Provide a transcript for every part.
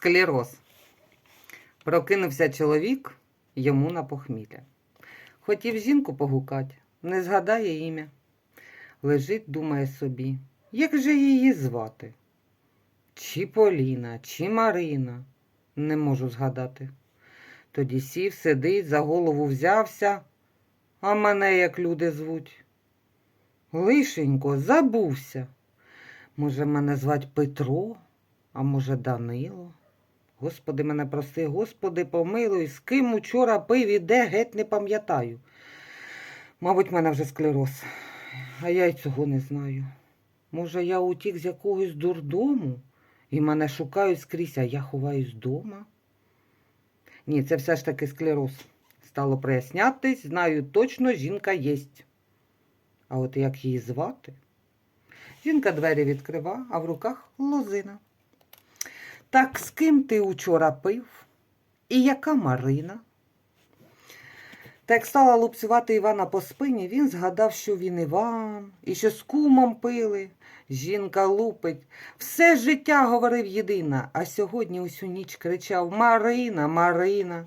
Склероз. Прокинувся чоловік йому на похмілля. Хотів жінку погукать, не згадає ім'я. Лежить, думає собі, як же її звати? Чи Поліна, чи Марина, не можу згадати. Тоді сів, сидить, за голову взявся, а мене як люди звуть. Лишенько, забувся. Може, мене звать Петро, а може, Данило? Господи, мене прости, Господи, помилуй, з ким учора пив і де, геть не пам'ятаю. Мабуть, в мене вже склероз, а я й цього не знаю. Може, я утік з якогось дурдому і мене шукають скрізь, а я ховаюсь вдома? Ні, це все ж таки склероз. Стало прояснятись, знаю точно, жінка єсть. А от як її звати? Жінка двері відкрива, а в руках лозина. Так з ким ти учора пив? І яка Марина? Та як стала лупцювати Івана по спині, він згадав, що він Іван, і що з кумом пили. Жінка лупить. Все життя говорив єдина, а сьогодні усю ніч кричав Марина, Марина.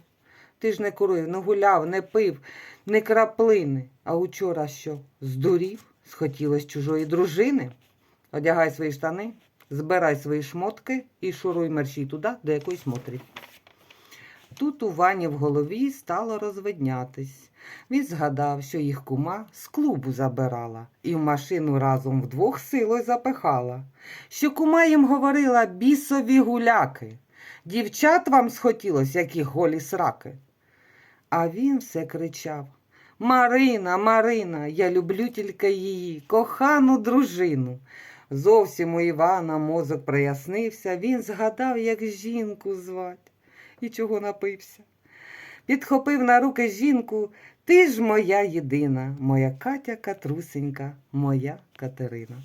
Ти ж не курив, не гуляв, не пив, не краплини. А учора що? Здурів? Схотілось чужої дружини? Одягай свої штани, збирай свої шмотки і шуруй мерщій туди, до якоїсь мотрі. Тут у Вані в голові стало розвиднятись. Він згадав, що їх кума з клубу забирала і в машину разом вдвох силою запихала. Що кума їм говорила бісові гуляки. Дівчат вам схотілось, які голі сраки. А він все кричав Марина, Марина, я люблю тільки її, кохану дружину. Зовсім у Івана мозок прояснився, він згадав, як жінку звать і чого напився. Підхопив на руки жінку, ти ж моя єдина, моя Катя Катрусенька, моя Катерина.